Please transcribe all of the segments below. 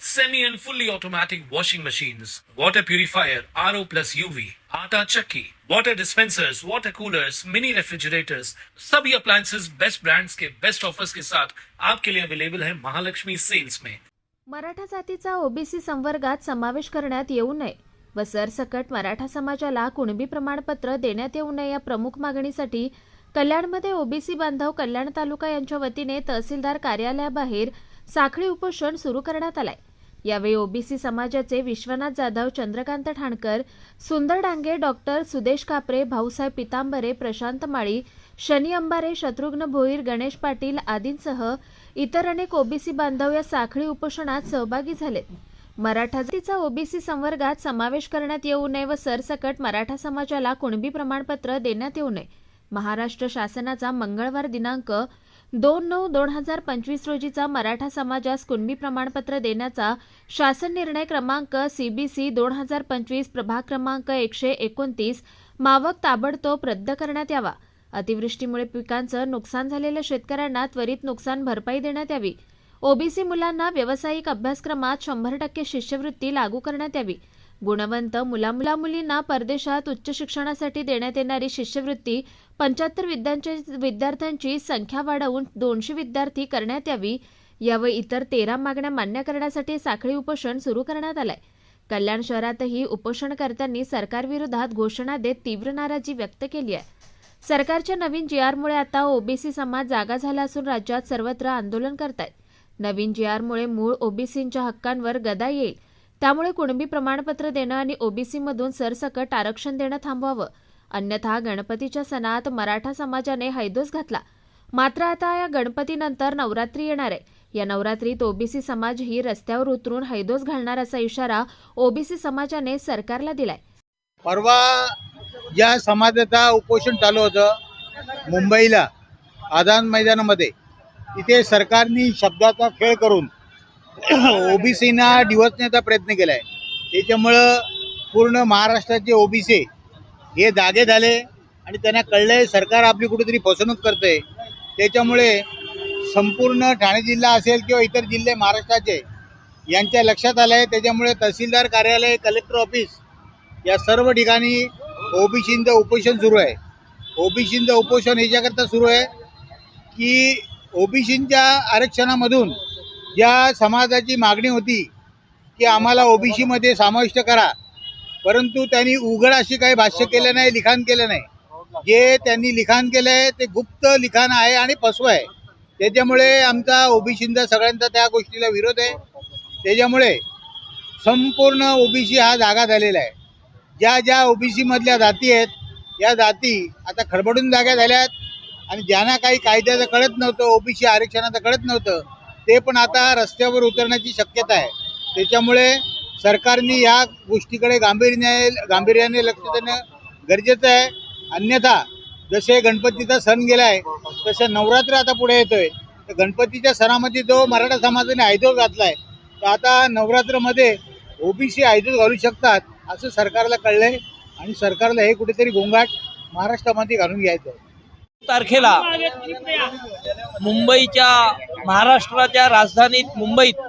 semi and fully automatic washing machines, water purifier, RO plus UV, आटा चक्की, water dispensers, water coolers, mini refrigerators, सभी appliances. Best brands के best offers के साथ आपके लिए अवेलेबल है महालक्ष्मी सेल्स में मराठा जातीचा ओबीसी संवर्गात समावेश करण्यात येऊ नये व सरसकट मराठा समाजाला कुणबी प्रमाणपत्र देण्यात येऊ नये या प्रमुख मागणीसाठी कल्याणमध्ये ओबीसी बांधव कल्याण तालुका यांच्या वतीने तहसीलदार कार्यालयाबाहेर साखळी उपोषण सुरू करण्यात आलंय. यावेळी ओबीसी समाजाचे विश्वनाथ जाधव चंद्रकांत ठाणकर सुंदर डांगे डॉक्टर सुदेश कापरे भाऊसाहेब पितांबरे प्रशांत माळी शनी अंबारे शत्रुघ्न भोईर गणेश पाटील आदींसह इतर अनेक ओबीसी बांधव या साखळी उपोषणात सहभागी झालेत. मराठा जातीचा ओबीसी संवर्गात समावेश करण्यात येऊ नये व सरसकट मराठा समाजाला कुणबी प्रमाणपत्र देण्यात येऊ नये. महाराष्ट्र शासनाचा मंगळवार दिनांक दोन नऊ दोन हजार पंचवीस रोजीचा मराठा समाजास कुणबी प्रमाणपत्र देण्याचा शासन निर्णय क्रमांक सीबीसी दोन हजार पंचवीस प्रभाग क्रमांक एकशे एकोणतीस मावक ताबडतोब रद्द करण्यात यावा. अतिवृष्टीमुळे पिकांचं नुकसान झालेल्या शेतकऱ्यांना त्वरित नुकसान भरपाई देण्यात यावी. ओबीसी मुलांना व्यावसायिक अभ्यासक्रमात शंभर टक्के शिष्यवृत्ती लागू करण्यात यावी. गुणवंत मुला मुलींना परदेशात उच्च शिक्षणासाठी देण्यात येणारी शिष्यवृत्ती पंच्याहत्तर विद्यार्थ्यांची विद्यार्थ्यांची संख्या वाढवून दोनशे विद्यार्थी करण्यात यावी यावर इतर तेरा मागण्या मान्य करण्यासाठी साखळी उपोषण सुरू करण्यात आलंय. कल्याण शहरातही उपोषणकर्त्यांनी सरकारविरोधात घोषणा देत तीव्र नाराजी व्यक्त केली आहे. सरकारच्या नवीन जी आरमुळे आता ओबीसी समाज जागा झाला असून राज्यात सर्वत्र आंदोलन करतायत. नवीन जी आरमुळे मूळ ओबीसींच्या हक्कांवर गदा येईल. त्यामुळे कुणबी प्रमाणपत्र देणं आणि ओबीसीमधून सरसकट आरक्षण देणं थांबवावं. अन्यथा गणपतीच्या सणात मराठा समाजाने हैदोस घातला. मात्र आता या गणपतीनंतर नवरात्री येणार आहे. या नवरात्रीत ओबीसी समाज ही रस्त्यावर उतरून हैदोस घालणार असा इशारा ओबीसी समाजाने सरकारला दिलाय. परवा या समाजाचा उपोषण चालू होतं. मुंबईला आझाद मैदानामध्ये. इथे सरकारने शब्दाचा खेळ करून ओबीसीना डिवचण्याचा प्रयत्न केला आहे त्याच्यामुळं पूर्ण महाराष्ट्राचे ओबीसी हे जागे झाले आणि त्यांना कळलं आहे सरकार आपली कुठेतरी फसवणूक करते त्याच्यामुळे संपूर्ण ठाणे जिल्हा असेल किंवा इतर जिल्हे महाराष्ट्राचे यांच्या लक्षात आलं आहे त्याच्यामुळे तहसीलदार कार्यालय कलेक्टर ऑफिस या सर्व ठिकाणी ओबीसींचं उपोषण सुरू आहे. ओबीसींचं उपोषण याच्याकरता सुरू आहे की ओबीसींच्या आरक्षणामधून ज्या समाजाची मागणी होती की आम्हाला ओबीसीमध्ये समाविष्ट करा. परंतु त्यांनी उघड अशी काही भाष्य केलं नाही लिखाण केलं नाही. जे त्यांनी लिखाण केलं आहे ते गुप्त लिखाण आहे आणि फसवं आहे. त्याच्यामुळे आमचा ओबीसींचा सगळ्यांचा त्या गोष्टीला विरोध आहे. त्याच्यामुळे संपूर्ण ओबीसी हा जागा झालेला आहे. ज्या ज्या ओबीसीमधल्या जाती आहेत या जाती आता खडबडून जाग्या झाल्या आहेत आणि ज्यांना काही कायद्याचं कळत नव्हतं ओबीसी आरक्षणाचं कळत नव्हतं ते पण आता रस्त्यावर उतरण्याची शक्यता आहे. त्याच्यामुळे सरकारने या गोष्टीकडे गांभीर्याने गांभीर्याने लक्ष देणं गरजेचं आहे. अन्यथा जसे गणपतीचा सण गेला आहे तसं नवरात्र आता पुढे येतोय. तर गणपतीच्या सणामध्ये जो मराठा समाजाने आयदोल घातला आहे तर आता नवरात्रमध्ये ओबीसी आयदोल घालू शकतात असं सरकारला कळलं आहे आणि सरकारला हे कुठेतरी गोंगाट महाराष्ट्रामध्ये घालून घ्यायचं आहे. तारखेला मुंबईच्या महाराष्ट्राच्या राजधानीत मुंबईत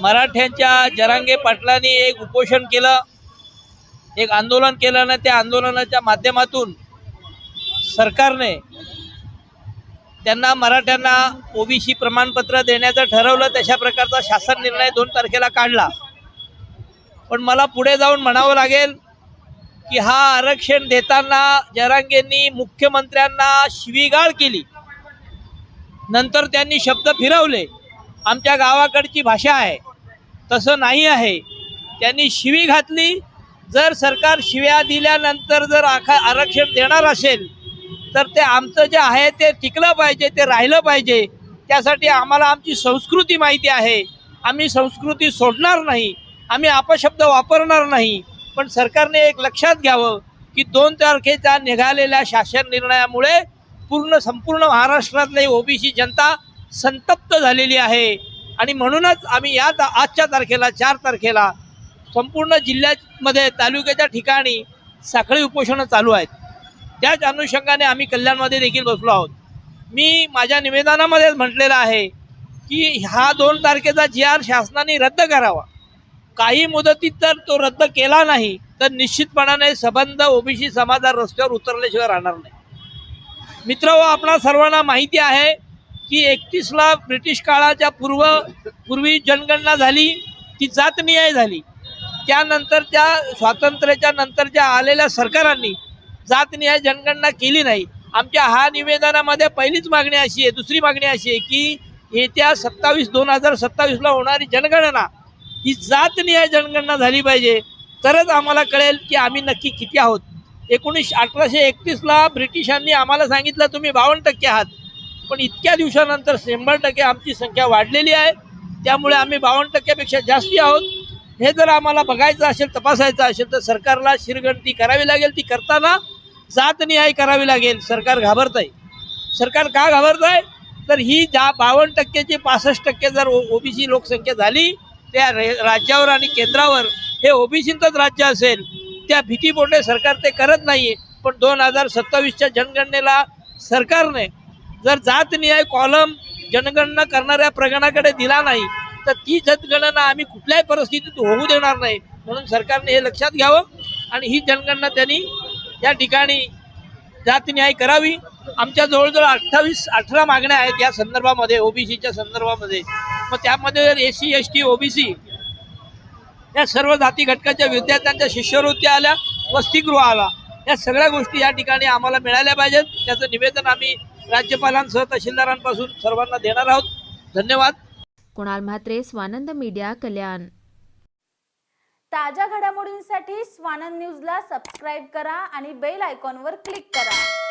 मराठ्यांच्या जरांगे पाटलांनी एक उपोषण केलं एक आंदोलन केलं आणि त्या आंदोलनाच्या माध्यमातून सरकारने त्यांना मराठ्यांना ओबीसी प्रमाणपत्र देण्याचं ठरवलं. तशा प्रकारचा शासन निर्णय दोन तारखेला काढला. पण मला पुढे जाऊन म्हणावं लागेल की हा आरक्षण देताना जरांगेंनी मुख्यमंत्र्यांना शिवीगाळ केली. नंतर त्यांनी शब्द फिरवले. आमच्या गावाकडची भाषा आहे. तसं नाही आहे. त्यांनी शिवी घातली. जर सरकार शिव्या दिल्यानंतर जर आखा आरक्षण देणार असेल तर ते आमचं जे आहे ते टिकलं पाहिजे ते राहिलं पाहिजे. त्यासाठी आम्हाला आमची संस्कृती माहिती आहे. आम्ही संस्कृती सोडणार नाही. आम्ही अपशब्द वापरणार नाही. पण सरकारने एक लक्षात घ्यावं की दोन तारखेच्या निघालेल्या शासन निर्णयामुळे पूर्ण संपूर्ण महाराष्ट्रातली ओबीसी जनता संतप्त झालेली आहे. आणि म्हणूनच आम्ही या ता- आजच्या तारखेला चार तारखेला संपूर्ण जिल्ह्यामध्ये तालुक्याच्या ठिकाणी साखळी उपोषणं चालू आहेत. त्याच अनुषंगाने आम्ही कल्याणमध्ये देखील बसलो आहोत. मी माझ्या निवेदनामध्येच म्हटलेलं आहे की हा दोन तारखेचा जी आर शासनाने रद्द करावा. काही मुदतीत जर तो रद्द केला नाही तर निश्चितपणाने सबंध ओबीसी समाजा रस्त्यावर उतरल्याशिवाय राहणार नाही. मित्र आपणा सर्वांना माहिती आहे की एकतीसला ब्रिटिश काळाच्या पूर्व पूर्वी जनगणना झाली ती जातनिहाय झाली. त्यानंतरच्या स्वातंत्र्याच्या नंतरच्या आलेल्या सरकारांनी जातनिहाय जनगणना केली नाही. आमच्या हा निवेदनामध्ये पहिलीच मागणी अशी आहे दुसरी मागणी अशी आहे की येत्या सत्तावीस दोन हजार सत्तावीसला होणारी जनगणना ही जात जातनिहाय जनगणना झाली पाहिजे. तरच आम्हाला कळेल की आम्ही नक्की किती आहोत. एकोणीस अठराशे एकतीसला ब्रिटिशांनी आम्हाला सांगितलं तुम्ही बावन्न टक्के आहात. पण इतक्या दिवसानंतर शंभर टक्के आमची संख्या वाढलेली आहे. त्यामुळे आम्ही बावन्न टक्क्यापेक्षा जास्ती आहोत. हे जर आम्हाला बघायचं असेल तपासायचं असेल तर सरकारला शिरगणती करावी लागेल. ती करताना जातनिहाय करावी लागेल. सरकार घाबरत आहे सरकार का घाबरत आहे तर ही जा बावन्न टक्क्याची पासष्ट टक्के जर ओबीसी लोकसंख्या झाली त्या रे राज्यावर आणि केंद्रावर हे ओबीसींचंच राज्य असेल त्या भीतीपोटे सरकार ते करत नाही पण दोन हजार सत्तावीसच्या जनगणनेला सरकारने जर जात न्याय कॉलम जनगणना करणाऱ्या प्रगणाकडे दिला नाही तर ती जनगणना आम्ही कुठल्याही परिस्थितीत होऊ देणार नाही. म्हणून सरकारने हे लक्षात घ्यावं आणि ही जनगणना त्यांनी या ठिकाणी जातनिहाय करावी. आमच्या जवळजवळ अठ्ठावीस अठरा मागण्या आहेत या संदर्भामध्ये ओबीसीच्या संदर्भामध्ये. मग त्यामध्ये S C S T OBC या सर्व जाती घटकाच्या विद्यार्थ्यांच्या शिष्यवृत्त्या आल्या वसतिगृह आला या सगळ्या गोष्टी या ठिकाणी आम्हाला मिळाल्या पाहिजेत. त्याचं निवेदन आम्ही राज्यपालांसह तहसीलदारांपासून सर्वांना देणार आहोत. धन्यवाद. कुणाल म्हात्रे स्वानंद मीडिया कल्याण. ताज्या घडामोडींसाठी स्वानंद न्यूजला सबस्क्राईब करा आणि बेल आयकॉनवर क्लिक करा.